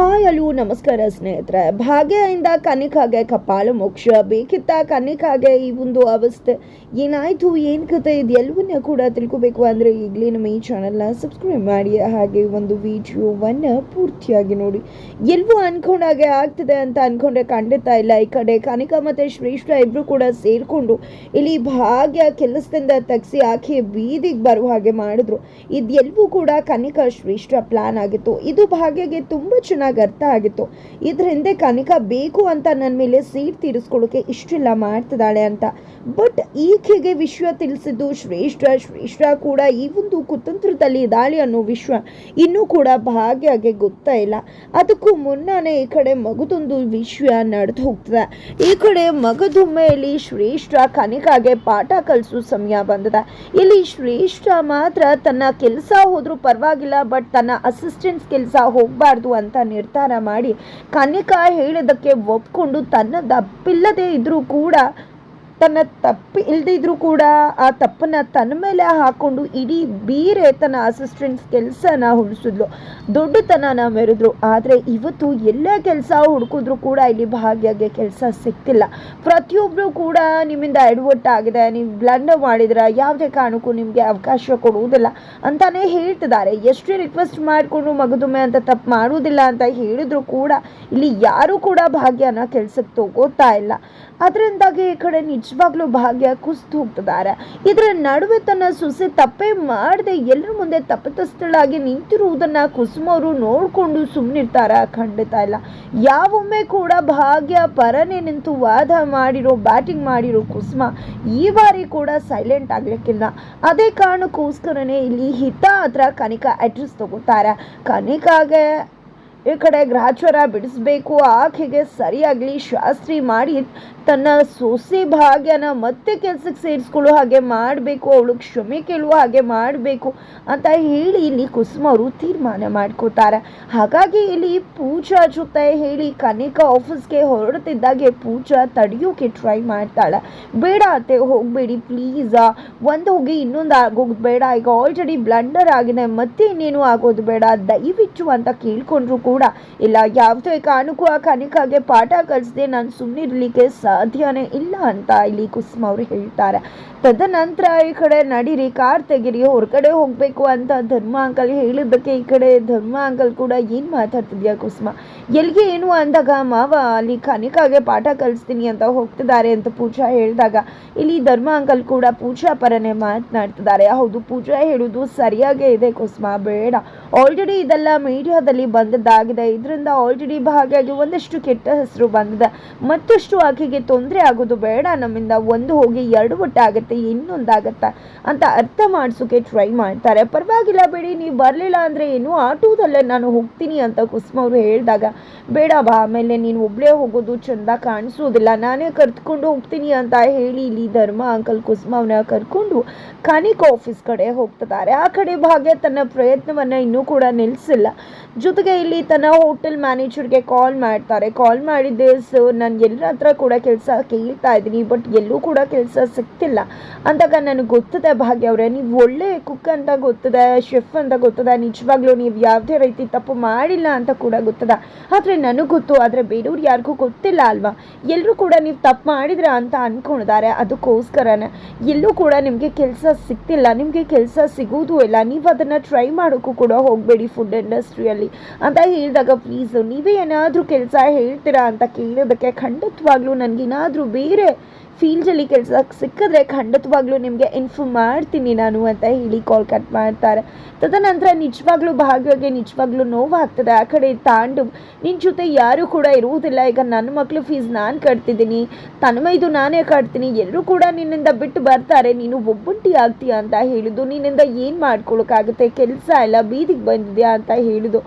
Hi ಅಲು ನಮಸ್ಕಾರ ಸ್ನೇಹಿತರೆ. ಭಾಗ್ಯದಿಂದ ಕನಿಕಾಗೆ ಕಪಾಲು ಮೋಕ್ಷ, ಬೇಕಿತ್ತ ಕನಿಕಾಗೆ ಈ ಒಂದು ಅವಸ್ಥೆ. ಏನಾಯ್ತು, ಏನು ಕತೆ ಇದು ಎಲ್ಲವನ್ನ ಕೂಡ ತಿಳ್ಕೊಬೇಕು ಅಂದರೆ ಈಗಲೇ ನಮ್ಮ ಈ ಚಾನಲ್ನ ಸಬ್ಸ್ಕ್ರೈಬ್ ಮಾಡಿ, ಹಾಗೆ ಒಂದು ವಿಡಿಯೋವನ್ನು ಪೂರ್ತಿಯಾಗಿ ನೋಡಿ. ಎಲ್ಲವೂ ಅನ್ಕೊಂಡಾಗೆ ಆಗ್ತದೆ ಅಂತ ಅನ್ಕೊಂಡ್ರೆ ಖಂಡಿತ ಇಲ್ಲ. ಈ ಕಡೆ ಕನಿಕಾ ಮತ್ತು ಶ್ರೇಷ್ಠ ಇಬ್ಬರು ಕೂಡ ಸೇರಿಕೊಂಡು ಇಲ್ಲಿ ಭಾಗ್ಯ ಕೆಲಸದಿಂದ ತೆಗ್ಸಿ ಆಕೆ ಬೀದಿಗೆ ಬರುವ ಹಾಗೆ ಮಾಡಿದ್ರು. ಇದೆಲ್ಲವೂ ಕೂಡ ಕನಿಕಾ ಶ್ರೇಷ್ಠ ಪ್ಲಾನ್ ಆಗಿತ್ತು. ಇದು ಭಾಗ್ಯಗೆ ತುಂಬ ಚೆನ್ನಾಗಿ ಅರ್ಥ ಆಗಿತ್ತು. ಇದ್ರ ಹಿಂದೆ ಕನಿಕಾ ಬೇಕು ಅಂತ ನನ್ನ ಮೇಲೆ ಸೀಟ್ ತೀರಿಸ್ಕೊಳ್ಳೋಕೆ ಇಷ್ಟಿಲ್ಲ ಮಾಡ್ತಿದ್ದಾಳೆ ಅಂತ. ಬಟ್ ಈಕೆಗೆ ವಿಶ್ವ ತಿಳಿಸಿದ್ದು ಶ್ರೇಷ್ಠ ಶ್ರೇಷ್ಠ ಕೂಡ ಈ ಒಂದು ಕುತಂತ್ರದಲ್ಲಿ ಇದ್ದಾಳೆ ಅನ್ನೋ ವಿಶ್ವ ಇನ್ನೂ ಕೂಡ ಭಾಗ್ಯಗೆ ಗೊತ್ತಾ ಇಲ್ಲ. ಅದಕ್ಕೂ ಮುನ್ನಾನೆ ಈ ಕಡೆ ಮಗದೊಂದು ವಿಶ್ವ ನಡೆದು ಹೋಗ್ತದೆ. ಈ ಕಡೆ ಮಗದುಮ್ಮೆಯಲ್ಲಿ ಶ್ರೇಷ್ಠ ಕನಿಕಾಗೆ ಪಾಠ ಕಲಿಸೋ ಸಮಯ ಬಂದಿದೆ. ಇಲ್ಲಿ ಶ್ರೇಷ್ಠ ಮಾತ್ರ ತನ್ನ ಕೆಲಸ ಹೋದ್ರೂ ಪರವಾಗಿಲ್ಲ, ಬಟ್ ತನ್ನ ಅಸಿಸ್ಟೆಂಟ್ಸ್ ಕೆಲಸ ಹೋಗಬಾರ್ದು ಅಂತ ನಿರ್ಧಾರ ಮಾಡಿ. ಕನಿಕಾ ಹೇಳಿದ್ದಕ್ಕೆ ಒಪ್ಕೊಂಡು ತನ್ನ ದಪ್ಪಿಲ್ಲದೇ ಇದ್ದರೂ ಕೂಡ ತನ್ನ ತಪ್ಪು ಇಲ್ದಿದ್ರು ಕೂಡ ಆ ತಪ್ಪನ್ನ ತನ್ನ ಮೇಲೆ ಹಾಕೊಂಡು ಇಡೀ ಬೀರೆ ತನ್ನ ಅಸಿಸ್ಟೆಂಟ್ಸ್ ಕೆಲಸನ ಹುಡಿಸಿದ್ಲು ದೊಡ್ಡತನನ ಮೆರೆದ್ರು. ಆದರೆ ಇವತ್ತು ಎಲ್ಲ ಕೆಲಸ ಹುಡುಕಿದ್ರು ಕೂಡ ಇಲ್ಲಿ ಭಾಗ್ಯಗೆ ಕೆಲಸ ಸಿಗ್ತಿಲ್ಲ. ಪ್ರತಿಯೊಬ್ಬರು ಕೂಡ ನಿಮ್ಮಿಂದ ಎಡವಟ್ ಆಗಿದೆ. ನೀವು ಬ್ಲಂಡರ್ ಮಾಡಿದ್ರೆ ಯಾವುದೇ ಕಾರಣಕ್ಕೂ ನಿಮಗೆ ಅವಕಾಶ ಕೊಡುವುದಿಲ್ಲ ಅಂತಾನೆ ಹೇಳ್ತಿದ್ದಾರೆ. ಎಷ್ಟೇ ರಿಕ್ವೆಸ್ಟ್ ಮಾಡಿಕೊಂಡು ಮಗದುಮೆ ಅಂತ ತಪ್ಪು ಮಾಡುವುದಿಲ್ಲ ಅಂತ ಹೇಳಿದ್ರು ಕೂಡ ಇಲ್ಲಿ ಯಾರೂ ಕೂಡ ಭಾಗ್ಯನ ಕೆಲ್ಸಕ್ಕೆ ತಗೋತಾ ಇಲ್ಲ. ಅದರಿಂದಾಗಿ ಈ ಕಡೆ ನಿಜವಾಗ್ಲೂ ಭಾಗ್ಯ ಕುಸಿದು ಹೋಗ್ತಿದ್ದಾರೆ. ಇದರ ನಡುವೆ ತನ್ನ ಸೊಸೆ ತಪ್ಪೇ ಮಾಡದೆ ಎಲ್ಲರ ಮುಂದೆ ತಪ್ಪಿತಸ್ಥಳಾಗಿ ನಿಂತಿರುವುದನ್ನ ಕುಸುಮ ಅವರು ನೋಡ್ಕೊಂಡು ಸುಮ್ಮನಿರ್ತಾರ ಖಂಡಿತ ಇಲ್ಲ. ಯಾವೊಮ್ಮೆ ಕೂಡ ಭಾಗ್ಯ ಪರನೇ ನಿಂತು ವಾದ ಮಾಡಿರೋ, ಬ್ಯಾಟಿಂಗ್ ಮಾಡಿರೋ ಕುಸುಮ ಈ ಬಾರಿ ಕೂಡ ಸೈಲೆಂಟ್ ಆಗ್ಲಿಕ್ಕಿಲ್ಲ. ಅದೇ ಕಾರಣಕ್ಕೋಸ್ಕರನೇ ಇಲ್ಲಿ ಹಿತ ಹತ್ರ ಕನಿಕಾ ಅಡ್ರೆಸ್ ತಗೋತಾರೆ. ಕನಿಕಾಗೆ ಈ ಕಡೆ ಗ್ರಹಚಾರ ಬಿಡಿಸ್ಬೇಕು, ಆಕೆಗೆ ಸರಿಯಾಗ್ಲಿ ಶಾಸ್ತ್ರಿ ಮಾಡಿ, ತನ್ನ ಸೊಸೆ ಭಾಗ್ಯನ ಮತ್ತೆ ಕೆಲ್ಸಕ್ಕೆ ಸೇರಿಸ್ಕೊಳ್ಳೋ ಹಾಗೆ ಮಾಡಬೇಕು, ಅವಳು ಕ್ಷಮೆ ಕೇಳುವ ಹಾಗೆ ಮಾಡಬೇಕು ಅಂತ ಹೇಳಿ ಇಲ್ಲಿ ಕುಸುಮ ಅವರು ತೀರ್ಮಾನ ಮಾಡ್ಕೋತಾರೆ. ಹಾಗಾಗಿ ಇಲ್ಲಿ ಪೂಜಾ ಜೊತೆ ಹೇಳಿ ಕನಿಕಾ ಆಫೀಸ್ಗೆ ಹೊರಡ್ತಿದ್ದಾಗೆ ಪೂಜಾ ತಡೆಯೋಕೆ ಟ್ರೈ ಮಾಡ್ತಾಳೆ. ಬೇಡ ಅತ್ತೆ, ಹೋಗಬೇಡಿ ಪ್ಲೀಸ್ ಒಂದು ಹೋಗಿ, ಇನ್ನೊಂದು ಆಗೋದು ಬೇಡ. ಈಗ ಆಲ್ರೆಡಿ ಬ್ಲಂಡರ್ ಆಗಿದೆ, ಮತ್ತೆ ಇನ್ನೇನು ಆಗೋದು ಬೇಡ. ದಯವಿಟ್ಟು ಅಂತ ಕೇಳ್ಕೊಂಡ್ರು ಕೂಡ ಇಲ್ಲ. ಯಾವುದೇ ಕಾರಣಕ್ಕೂ ಆ ಕನಿಕಾಗೆ ಪಾಠ ಕಲಿಸದೆ ನಾನು ಸುಮ್ಮನಿರ್ಲಿಕ್ಕೆ ಸಾಧ್ಯನೇ ಇಲ್ಲ ಅಂತ ಇಲ್ಲಿ ಕುಸುಮ ಅವರು ಹೇಳ್ತಾರೆ. ತದನಂತರ ಈ ಕಡೆ ನಡೀರಿ, ಕಾರ್ ತೆಗೀರಿ ಹೊರಗಡೆ ಹೋಗಬೇಕು ಅಂತ ಧರ್ಮ ಅಂಕಲ್ ಹೇಳಿದ್ದಕ್ಕೆ ಈ ಕಡೆ ಧರ್ಮ ಅಂಕಲ್ ಕೂಡ ಏನು ಮಾತಾಡ್ತಿದ್ಯಾ ಕುಸುಮ? ಎಲ್ಲಿಗೆ ಏನು ಅಂದಾಗ, ಮಾವ ಅಲ್ಲಿ ಕನಿಕಾಗೆ ಪಾಠ ಕಲಿಸ್ತೀನಿ ಅಂತ ಹೋಗ್ತಿದ್ದಾರೆ ಅಂತ ಪೂಜಾ ಹೇಳಿದಾಗ ಇಲ್ಲಿ ಧರ್ಮ ಅಂಕಲ್ ಕೂಡ ಪೂಜಾ ಪರನೇ ಮಾತನಾಡ್ತಿದ್ದಾರೆ. ಹೌದು, ಪೂಜಾ ಹೇಳುದು ಸರಿಯಾಗೇ ಇದೆ ಕುಸುಮ, ಬೇಡ. ಆಲ್ರೆಡಿ ಇದೆಲ್ಲ ಮೀಡಿಯಾದಲ್ಲಿ ಬಂದದ್ದಾಗಿದೆ ಇದರಿಂದ ಆಲ್ರೆಡಿ ಭಾಗಿಯಾಗಿ ಒಂದಷ್ಟು ಕೆಟ್ಟ ಹೆಸರು ಬಂದಿದೆ. ಮತ್ತಷ್ಟು ಆಕೆಗೆ ತೊಂದರೆ ಆಗೋದು ಬೇಡ. ನಮ್ಮಿಂದ ಒಂದು ಹೋಗಿ ಎರಡು ಒಟ್ಟಾಗುತ್ತೆ, ಇನ್ನೊಂದಾಗತ್ತೆ ಅಂತ ಅರ್ಥ ಮಾಡಿಸೋಕೆ ಟ್ರೈ ಮಾಡ್ತಾರೆ. ಪರವಾಗಿಲ್ಲ ಬಿಡಿ, ನೀವು ಬರಲಿಲ್ಲ ಅಂದರೆ ಏನು? ಆಟೋದಲ್ಲೇ ನಾನು ಹೋಗ್ತೀನಿ ಅಂತ ಕುಸುಮ ಅವರು ಹೇಳಿದಾಗ, ಬೇಡ ಬಾ, ಆಮೇಲೆ ನೀನು ಒಬ್ಬಳೇ ಹೋಗೋದು ಚಂದ ಕಾಣಿಸೋದಿಲ್ಲ. ನಾನೇ ಕರ್ತ್ಕೊಂಡು ಹೋಗ್ತೀನಿ ಅಂತ ಹೇಳಿ ಇಲ್ಲಿ ಧರ್ಮ ಅಂಕಲ್ ಕುಸುಮವನ್ನ ಕರ್ಕೊಂಡು ಖಾನಿಕಾ ಆಫೀಸ್ ಕಡೆ ಹೋಗ್ತಿದ್ದಾರೆ. ಆ ಕಡೆ ಭಾಗ್ಯ ತನ್ನ ಪ್ರಯತ್ನವನ್ನ ಇನ್ನೂ ಕೂಡ ನಿಲ್ಲಿಸಿಲ್ಲ ಜೊತೆಗೆ ಇಲ್ಲಿ ತನ್ನ ಹೋಟೆಲ್ ಮ್ಯಾನೇಜರ್ಗೆ ಕಾಲ್ ಮಾಡ್ತಾರೆ. ಕಾಲ್ ಮಾಡಿದ್ದೆ ಸರ್ ನಾನು ಎಲ್ಲರ ಹತ್ರ ಕೂಡ ಕೆಲಸ ಕೇಳ್ತಾ ಇದ್ದೀನಿ ಬಟ್ ಎಲ್ಲೂ ಕೂಡ ಕೆಲಸ ಸಿಗ್ತಿಲ್ಲ. ಅಂದಾಗ ನನಗೆ ಗೊತ್ತದೆ ಭಾಗ್ಯ ಅವರೇ, ನೀವು ಒಳ್ಳೆ ಕುಕ್ ಅಂತ ಗೊತ್ತದೆ ಶೆಫ್ ಅಂತ ಗೊತ್ತದೆ, ನಿಜವಾಗ್ಲೂ ನೀವು ಯಾವುದೇ ರೀತಿ ತಪ್ಪು ಮಾಡಿಲ್ಲ ಅಂತ ಕೂಡ ಗೊತ್ತದ. ಆದರೆ ನನಗೆ ಗೊತ್ತು, ಆದರೆ ಬೇರೆಯವ್ರು ಯಾರಿಗೂ ಗೊತ್ತಿಲ್ಲ ಅಲ್ವಾ? ಎಲ್ಲರೂ ಕೂಡ ನೀವು ತಪ್ಪು ಮಾಡಿದ್ರ ಅಂತ ಅಂದ್ಕೊಂಡಿದ್ದಾರೆ ಅದಕ್ಕೋಸ್ಕರನೇ. ಎಲ್ಲೂ ಕೂಡ ನಿಮಗೆ ಕೆಲಸ ಸಿಗ್ತಿಲ್ಲ, ನಿಮಗೆ ಕೆಲಸ ಸಿಗುವುದೂ ಇಲ್ಲ. ನೀವು ಅದನ್ನು ಟ್ರೈ ಮಾಡೋಕ್ಕೂ ಕೂಡ ಹೋಗಬೇಡಿ ಫುಡ್ ಇಂಡಸ್ಟ್ರಿಯಲ್ಲಿ ಅಂತ ಹೇಳಿದಾಗ ಪ್ಲೀಸ್ ನೀವೇ ಏನಾದರೂ ಕೆಲಸ ಹೇಳ್ತೀರಾ ಅಂತ ಕೇಳೋದಕ್ಕೆ ಖಂಡಿತವಾಗ್ಲೂ ನನಗೇನಾದರೂ ಬೇರೆ ಫೀಲ್ಡಲ್ಲಿ ಕೆಲಸ ಸಿಕ್ಕಿದ್ರೆ ಖಂಡಿತವಾಗ್ಲೂ ನಿಮಗೆ ಇನ್ಫಾರ್ಮ್ ಮಾಡ್ತೀನಿ ನಾನು ಅಂತ ಹೇಳಿ ಕಾಲ್ ಕಟ್ ಮಾಡ್ತಾರೆ. ತದನಂತರ ನಿಜವಾಗ್ಲೂ ಭಾಗ್ಯಗೆ ನಿಜವಾಗ್ಲೂ ನೋವಾಗ್ತದೆ. ಆ ಕಡೆ ತಾಂಡು ನಿನ್ನ ಜೊತೆ ಯಾರೂ ಕೂಡ ಇರುವುದಿಲ್ಲ. ಈಗ ನನ್ನ ಮಕ್ಕಳು ಫೀಸ್ ನಾನು ಕಟ್ತಿದ್ದೀನಿ. ತನ್ಮೈದು ನಾನೇ ಕಟ್ತೀನಿ. ಎಲ್ಲರೂ ಕೂಡ ನಿನ್ನಿಂದ ಬಿಟ್ಟು ಬರ್ತಾರೆ. ನೀನು ಒಬ್ಬಂಟಿ ಆಗ್ತೀಯ ಅಂತ ಹೇಳಿದ್ದು ನಿನ್ನಿಂದ ಏನು ಮಾಡ್ಕೊಳಕ್ಕಾಗುತ್ತೆ? ಕೆಲಸ ಎಲ್ಲ ಬೀದಿಗೆ ಬಂದಿದೆಯಾ ಅಂತ ಹೇಳಿದ್ದು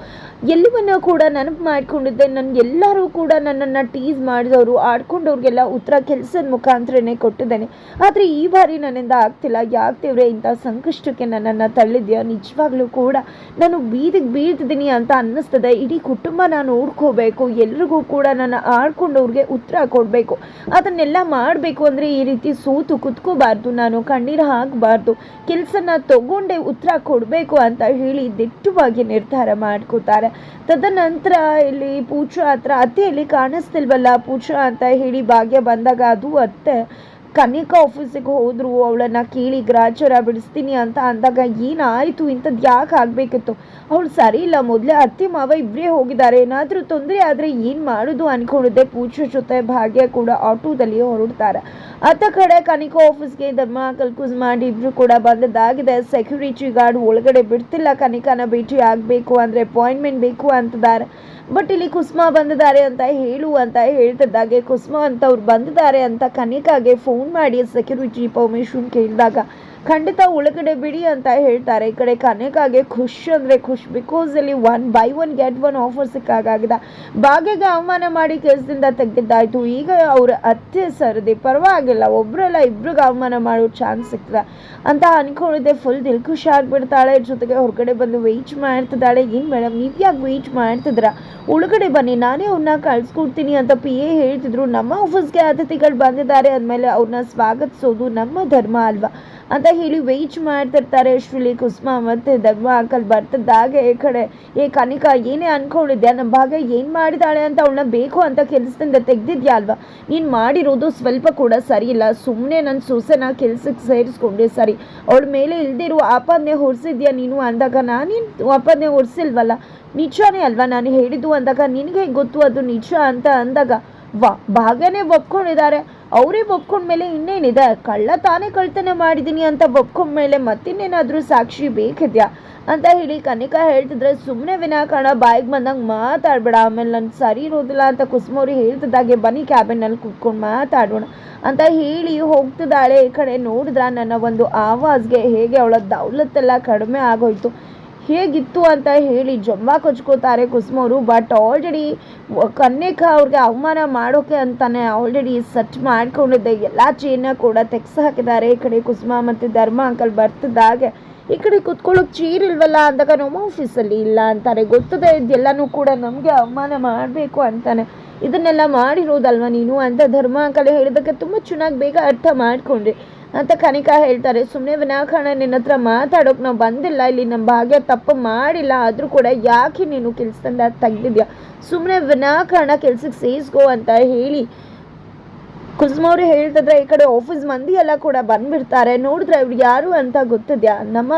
ಎಲ್ಲವನ್ನೂ ಕೂಡ ನೆನಪು ಮಾಡಿಕೊಂಡಿದ್ದೆ. ನನ್ನ ಎಲ್ಲರೂ ಕೂಡ ನನ್ನನ್ನು ಟೀಸ್ ಮಾಡಿದವರು, ಆಡ್ಕೊಂಡವ್ರಿಗೆಲ್ಲ ಉತ್ತರ ಕೆಲಸದ ಮುಖಾಂತರ ಮುಖಾಂತರನೇ ಕೊಟ್ಟಿದ್ದೇನೆ. ಆದರೆ ಈ ಬಾರಿ ನನ್ನಿಂದ ಆಗ್ತಿಲ್ಲ. ಯಾಕೆ ದೇವ್ರೆ ಇಂಥ ಸಂಕಷ್ಟಕ್ಕೆ ನನ್ನನ್ನು ತಳ್ಳಿದ್ಯಾ? ನಿಜವಾಗ್ಲೂ ಕೂಡ ನಾನು ಬೀದಿಗೆ ಬೀಳ್ತಿದ್ದೀನಿ ಅಂತ ಅನ್ನಿಸ್ತದೆ. ಇಡೀ ಕುಟುಂಬ ನಾನು ನೋಡ್ಕೋಬೇಕು. ಎಲ್ರಿಗೂ ಕೂಡ ನನ್ನ ಆಡ್ಕೊಂಡವ್ರಿಗೆ ಉತ್ತರ ಕೊಡಬೇಕು. ಅದನ್ನೆಲ್ಲ ಮಾಡಬೇಕು ಅಂದರೆ ಈ ರೀತಿ ಸೋತು ಕುತ್ಕೋಬಾರ್ದು. ನಾನು ಕಣ್ಣೀರು ಹಾಕಬಾರ್ದು. ಕೆಲಸನ ತಗೊಂಡೆ ಉತ್ತರ ಕೊಡಬೇಕು ಅಂತ ಹೇಳಿ ದಿಟ್ಟವಾಗಿ ನಿರ್ಧಾರ ಮಾಡ್ಕೋತಾರೆ. ತದನಂತರ ಇಲ್ಲಿ ಪೂಜಾ ಹತ್ರ ಅತ್ತೆಯಲ್ಲಿ ಕಾಣಿಸ್ತಿಲ್ವಲ್ಲ? ಪೂಜಾ ಅಂತ ಹೇಳಿ ಭಾಗ್ಯ ಬಂದಾಗ ಅದು ಅತ್ತೆ பார்த்து ಕನ್ನಿಕಾ ಆಫೀಸಿಗೆ ಹೋದ್ರು, ಅವಳನ್ನ ಕೇಳಿ ಗ್ರಾಚಾರ ಬಿಡಿಸ್ತೀನಿ ಅಂತ ಅಂದಾಗ ಏನಾಯಿತು? ಇಂಥದ್ ಯಾಕೆ ಆಗಬೇಕಿತ್ತು? ಅವಳು ಸರಿ ಇಲ್ಲ, ಮೊದಲೇ ಅತ್ತೆ ಮಾವ ಇಬ್ಬರೇ ಹೋಗಿದ್ದಾರೆ. ಏನಾದರೂ ತೊಂದರೆ ಆದರೆ ಏನು ಮಾಡೋದು? ಅನ್ಕೊಂಡಿದ್ದೆ. ಪೂಜೆ ಜೊತೆ ಭಾಗ್ಯ ಕೂಡ ಆಟೋದಲ್ಲಿ ಹೊರಡ್ತಾರೆ. ಅತ್ತ ಕಡೆ ಕನಿಕಾ ಆಫೀಸ್ಗೆ ಧರ್ಮ, ಕಲ್ಕುಸ್ ಮಾಡಿ ಇಬ್ರು ಕೂಡ ಬಂದದ್ದಾಗಿದೆ. ಸೆಕ್ಯೂರಿಟಿ ಗಾರ್ಡ್ ಒಳಗಡೆ ಬಿಡ್ತಿಲ್ಲ ಕನಿಕಾನ ಭೇಟಿ ಆಗಬೇಕು ಅಂದರೆ ಅಪಾಯಿಂಟ್ಮೆಂಟ್ ಬೇಕು ಅಂತಿದ್ದಾರೆ ಬಟ್ ಇಲ್ಲಿ ಕುಸ್ಮಾ ಬಂದಿದ್ದಾರೆ ಅಂತ ಹೇಳು ಅಂತ ಹೇಳ್ತಿದ್ದಾಗೆ. ಕುಸ್ಮಾ ಅಂತ ಅವ್ರು ಬಂದಿದ್ದಾರೆ ಅಂತ ಕನಿಕಾಗೆ ಫೋನ್ ಮಾಡಿ ಸೆಕ್ಯೂರಿಟಿ ಪರ್ಮಿಷನ್ ಕೇಳಿದಾಗ ಖಂಡಿತ ಒಳಗಡೆ ಬಿಡಿ ಅಂತ ಹೇಳ್ತಾರೆ. ಈ ಕಡೆ ಕನಕಾಗೆ ಖುಷ್ ಅಂದರೆ ಖುಷ್ ಬಿಕಾಸ್ ಇಲ್ಲಿ one buy one get one offer ಸಿಕ್ಕಾಗಿದೆ ಭಾಗ್ಯಗೆ ಅವಮಾನ ಮಾಡಿ ಕೆಲಸದಿಂದ ತೆಗೆದಿದ್ದಾಯ್ತು. ಈಗ ಅವ್ರ ಅತ್ತೆ ಸರದಿ, ಪರವಾಗಿಲ್ಲ, ಒಬ್ರಲ್ಲ ಇಬ್ರಿಗೆ ಅವಮಾನ ಮಾಡೋ ಚಾನ್ಸ್ ಸಿಗ್ತದೆ ಅಂತ ಅನ್ಕೊಂಡಿದ್ದೆ. ಫುಲ್ ದಿಲ್ ಖುಷಿ ಆಗ್ಬಿಡ್ತಾಳೆ. ಜೊತೆಗೆ ಹೊರಗಡೆ ಬಂದು ವೆಯ್ಟ್ ಮಾಡ್ತಿದ್ದಾಳೆ. ಏನು ಮೇಡಮ್ ನೀವು ಯಾಕೆ ವೆಯ್ಟ್ ಮಾಡ್ತಿದ್ರ ಉಳಗಡೆ ಬನ್ನಿ, ನಾನೇ ಅವ್ರನ್ನ ಕಳ್ಸ್ಕೊಡ್ತೀನಿ ಅಂತ ಪಿ ಎ ಹೇಳ್ತಿದ್ರು. ನಮ್ಮ ಆಫೀಸ್ಗೆ ಅತಿಥಿಗಳು ಬಂದಿದ್ದಾರೆ ಅಂದಮೇಲೆ ಅವ್ರನ್ನ ಸ್ವಾಗತಿಸೋದು ನಮ್ಮ ಧರ್ಮ ಅಲ್ವಾ? ಅಂತ ಹೇಳಿ ವೆಯ್ಟ್ ಮಾಡ್ತಿರ್ತಾರೆ ಶ್ರೀಲಿ ಕುಸುಮ ಮತ್ತೆ ದಗ್ಮ ಅಂಕಲ್ ಬರ್ತಿದ್ದಾಗೆ ಈ ಕಡೆ. ಏ, ಕನಿಕಾ, ಏನೇ ಅಂದ್ಕೊಂಡಿದ್ಯಾ ನಮ್ಮ ಭಾಗ್ಯ ಏನು ಮಾಡಿದಾಳೆ ಅಂತ ಅವಳನ್ನ ಬೇಕು ಅಂತ ಕೆಲಸದಿಂದ ತೆಗ್ದಿದ್ಯಾ ಅಲ್ವಾ? ನೀನು ಮಾಡಿರೋದು ಸ್ವಲ್ಪ ಕೂಡ ಸರಿ ಇಲ್ಲ. ಸುಮ್ಮನೆ ನನ್ನ ಸೊಸೆನ ಕೆಲ್ಸಕ್ಕೆ ಸೇರಿಸ್ಕೊಂಡೆ ಸರಿ. ಅವಳ ಮೇಲೆ ಇಲ್ದಿರೋ ಆಪಾದನೆ ಹೊರಿಸಿದ್ಯಾ ನೀನು ಅಂದಾಗ ನಾನೇನು ಆಪಾದನೆ ಹೊರಿಸಿಲ್ವಲ್ಲ ನಿಜಾನೇ ಅಲ್ವಾ ನಾನು ಹೇಳಿದ್ದು ಅಂದಾಗ ನಿನಗೆ ಗೊತ್ತು ಅದು ನಿಜ ಅಂತ ಅಂದಾಗ? ವಾ, ಭಾಗ್ಯನೇ ಒಪ್ಕೊಂಡಿದ್ದಾರೆ. ಅವರೇ ಒಪ್ಕೊಂಡ್ಮೇಲೆ ಇನ್ನೇನಿದೆ? ಕಳ್ಳ ತಾನೇ ಕಳ್ತನ ಮಾಡಿದ್ದೀನಿ ಅಂತ ಒಪ್ಕೊಂಡ್ಮೇಲೆ ಮತ್ತಿನ್ನೇನಾದರೂ ಸಾಕ್ಷಿ ಬೇಕಿದ್ಯಾ? ಅಂತ ಹೇಳಿ ಕನಿಕಾ ಹೇಳ್ತಿದ್ರೆ ಸುಮ್ಮನೆ ವಿನಾಕಾರಣ ಬಾಯಿಗೆ ಬಂದಂಗೆ ಮಾತಾಡಬೇಡ. ಆಮೇಲೆ ನನ್ನ ಸರಿ ಇರೋದಿಲ್ಲ ಅಂತ ಕುಸುಮವ್ರಿ ಹೇಳ್ತಿದ್ದಾಗೆ, ಬನ್ನಿ ಕ್ಯಾಬಿನಲ್ಲಿ ಕುತ್ಕೊಂಡು ಮಾತಾಡೋಣ ಅಂತ ಹೇಳಿ ಹೋಗ್ತಿದ್ದಾಳೆ. ಈ ಕಡೆ ನೋಡಿದ್ರ ನನ್ನ ಒಂದು ಆವಾಜ್ಗೆ ಹೇಗೆ ಅವಳ ದೌಲತ್ತೆಲ್ಲ ಕಡಿಮೆ ಆಗೋಯ್ತು. ಹೇಗಿತ್ತು ಅಂತ ಹೇಳಿ ಜೊಂಬ ಕೊಚ್ಕೋತಾರೆ ಕುಸುಮವರು ಬಟ್ ಆಲ್ರೆಡಿ ಕನ್ಯಕ ಅವ್ರಿಗೆ ಅವಮಾನ ಮಾಡೋಕೆ ಅಂತಾನೆ ಆಲ್ರೆಡಿ ಸೆಟ್ ಮಾಡ್ಕೊಂಡಿದ್ದೆ. ಎಲ್ಲ ಚೇನ ಕೂಡ ತೆಗ್ಸಿ ಹಾಕಿದ್ದಾರೆ. ಈ ಕಡೆ ಕುಸುಮ ಮತ್ತು ಧರ್ಮ ಅಂಕಲ್ ಬರ್ತಿದ್ದಾಗೆ ಈ ಕಡೆ ಕುತ್ಕೊಳ್ಳೋಕೆ ಚೀರ್ ಇಲ್ವಲ್ಲ? ಅಂದಾಗ ನಮ್ಮ ಆಫೀಸಲ್ಲಿ ಇಲ್ಲ ಅಂತಾರೆ. ಗೊತ್ತದೆ ಇದೆಲ್ಲನೂ ಕೂಡ ನಮಗೆ ಅವಮಾನ ಮಾಡಬೇಕು ಅಂತಾನೆ. ಇದನ್ನೆಲ್ಲ ಮಾಡಿರೋದಲ್ವ ನೀನು ಅಂತ ಧರ್ಮ ಅಂಕಲ್ ಹೇಳಿದಕ್ಕೆ ತುಂಬ ಚೆನ್ನಾಗಿ ಬೇಗ ಅರ್ಥ ಮಾಡ್ಕೊಂಡ್ರಿ. ಅಂತ ಕನಿಕಾ ಹೇಳ್ತಾರೆ. ಸುಮ್ಮನೆ ವಿನಾಕಾರಣ ನಿನ್ನ ಹತ್ರ ಮಾತಾಡೋಕೆ ನಾವು ಬಂದಿಲ್ಲ. ಇಲ್ಲಿ ನಮ್ಮ ಭಾಗ್ಯ ತಪ್ಪು ಮಾಡಿಲ್ಲ. ಆದರೂ ಕೂಡ ಯಾಕೆ ನೀನು ಕೆಲಸದಿಂದ ತೆಗ್ದಿದ್ಯಾ? ಸುಮ್ಮನೆ ವಿನಾಕಾರಣ ಕೆಲ್ಸಕ್ಕೆ ಸೇರಿಸ್ಕೋ ಅಂತ ಹೇಳಿ. ಕುಸುಮವ್ರು ಹೇಳ್ತಿದ್ರೆ ಈ ಕಡೆ ಆಫೀಸ್ ಮಂದಿ ಎಲ್ಲ ಕೂಡ ಬಂದ್ಬಿಡ್ತಾರೆ. ನೋಡಿದ್ರೆ ಇವ್ರು ಯಾರು ಅಂತ ಗೊತ್ತಿದ್ಯಾ? ನಮ್ಮ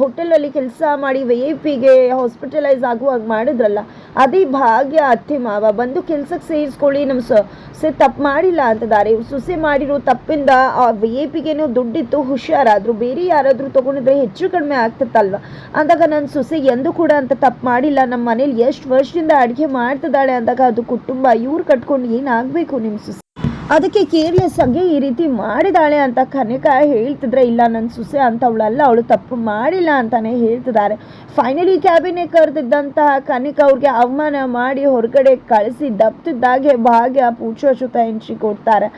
ಹೋಟೆಲಲ್ಲಿ ಕೆಲಸ ಮಾಡಿ ವಿ ಐ ಪಿಗೆ ಹಾಸ್ಪಿಟಲೈಸ್ ಆಗುವಾಗ ಮಾಡಿದ್ರಲ್ಲ, ಅದೇ ಭಾಗ್ಯ ಅತ್ತೆ ಮಾವ. ಬಂದು ಕೆಲ್ಸಕ್ಕೆ ಸೇರಿಸ್ಕೊಳ್ಳಿ ನಮ್ಮ ಸೊಸೆ ತಪ್ಪು ಮಾಡಿಲ್ಲ ಅಂತಿದ್ದಾರೆ ಸೊಸೆ ಮಾಡಿರೋ ತಪ್ಪಿಂದ ಆ ವಿ ಐ ಪಿಗೇನೋ ದುಡ್ಡಿತ್ತು, ಹುಷಾರಾದರೂ. ಬೇರೆ ಯಾರಾದರೂ ತೊಗೊಂಡಿದ್ರೆ ಹೆಚ್ಚು ಕಡಿಮೆ ಆಗ್ತಿತ್ತಲ್ವ? ಅಂದಾಗ ನನ್ನ ಸೊಸೆ ಎಂದು ಕೂಡ ಅಂತ ತಪ್ಪು ಮಾಡಿಲ್ಲ. ನಮ್ಮ ಮನೇಲಿ ಎಷ್ಟು ವರ್ಷದಿಂದ ಅಡುಗೆ ಮಾಡ್ತಿದ್ದಾಳೆ ಅಂದಾಗ ಅದು ಕುಟುಂಬ, ಇವ್ರು ಕಟ್ಕೊಂಡು ಏನಾಗಬೇಕು ನಿಮ್ಮ ಸೊಸೆ? ಅದಕ್ಕೆ ಕೇರ್ಲೆಸ್ ಆಗಿ ಈ ರೀತಿ ಮಾಡಿದಾಳೆ ಅಂತ ಕನಿಕಾ ಹೇಳ್ತಿದ್ರೆ, ಇಲ್ಲ ನನ್ನ ಸುಸೆ ಅಂತ ಅವಳಲ್ಲ ಅವಳು ತಪ್ಪು ಮಾಡಿಲ್ಲ ಅಂತಾನೆ ಹೇಳ್ತಿದ್ದಾರೆ. ಫೈನಲಿ ಕ್ಯಾಬಿನೇ ಕರೆದಿದ್ದಂತಹ ಕನಿಕಾ ಅವ್ರಿಗೆ ಅವಮಾನ ಮಾಡಿ ಹೊರಗಡೆ ಕಳಿಸಿ ದಪ್ತಿದ್ದಾಗೆ ಭಾಗ್ಯ ಪೂಜೋಚುತ ಹೆಂಚಿ ಕೊಡ್ತಾರೆ.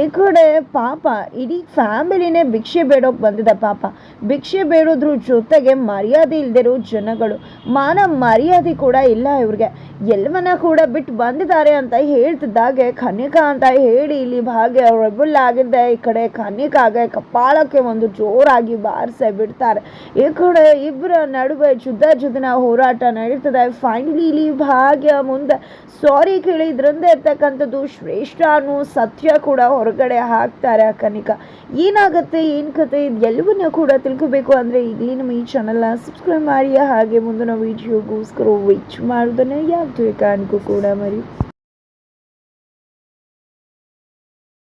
ಈ ಕಡೆ ಪಾಪ, ಇಡೀ ಫ್ಯಾಮಿಲಿನೇ ಭಿಕ್ಷೆ ಬೇಡೋಕೆ ಬಂದಿದೆ ಪಾಪ. ಭಿಕ್ಷೆ ಬೇಡೋದ್ರ ಜೊತೆಗೆ ಮರ್ಯಾದೆ ಇಲ್ದಿರೋ ಜನಗಳು. ಮಾನ ಮರ್ಯಾದೆ ಕೂಡ ಇಲ್ಲ ಇವ್ರಿಗೆ. ಎಲ್ಲವನ್ನ ಕೂಡ ಬಿಟ್ಟು ಬಂದಿದ್ದಾರೆ ಅಂತ ಹೇಳ್ತಿದ್ದಾಗೆ ಕನಿಕಾ ಅಂತ ಹೇಳಿ ಇಲ್ಲಿ ಭಾಗ್ಯ ರೆಬಲ್ ಆಗಿದ್ದೆ ಈ ಕಡೆ ಕನಿಕಾಗೆ ಕಪ್ಪಾಳಕ್ಕೆ ಒಂದು ಜೋರಾಗಿ ಬಾರಿಸೇ ಬಿಡ್ತಾರೆ. ಈ ಕಡೆ ಇಬ್ಬರ ನಡುವೆ ಜುದ್ದ ಜುದ್ದಿನ ಹೋರಾಟ ನಡೀತದೆ. ಫೈನಲಿ ಇಲ್ಲಿ ಭಾಗ್ಯ ಮುಂದೆ. ಸಾರಿ ಕೇಳಿದ್ರಿಂದ ಇರ್ತಕ್ಕಂಥದ್ದು ಶ್ರೇಷ್ಠ ಅನ್ನೋ ಸತ್ಯ ಕೂಡ ಹೊರಗಡೆ ಹಾಕ್ತಾರೆ ಆ ಕನಿಕಾ ಏನಾಗತ್ತೆ, ಏನು ಕತೆ, ಇದೆಲ್ಲವನ್ನೂ ಕೂಡ ತಿಳ್ಕೊಬೇಕು ಅಂದರೆ ಈಗಲೇ ನಮ್ಮ ಈ ಚಾನಲ್ನ ಸಬ್ಸ್ಕ್ರೈಬ್ ಮಾಡಿ. ಹಾಗೆ ಮುಂದಿನ ವಿಡಿಯೋಗೋಸ್ಕರ ವೆಚ್ ಮಾಡೋದನ್ನು ಯಾವುದೇ ಕಾರಣಕ್ಕೂ ಕೂಡ ಮರಿ.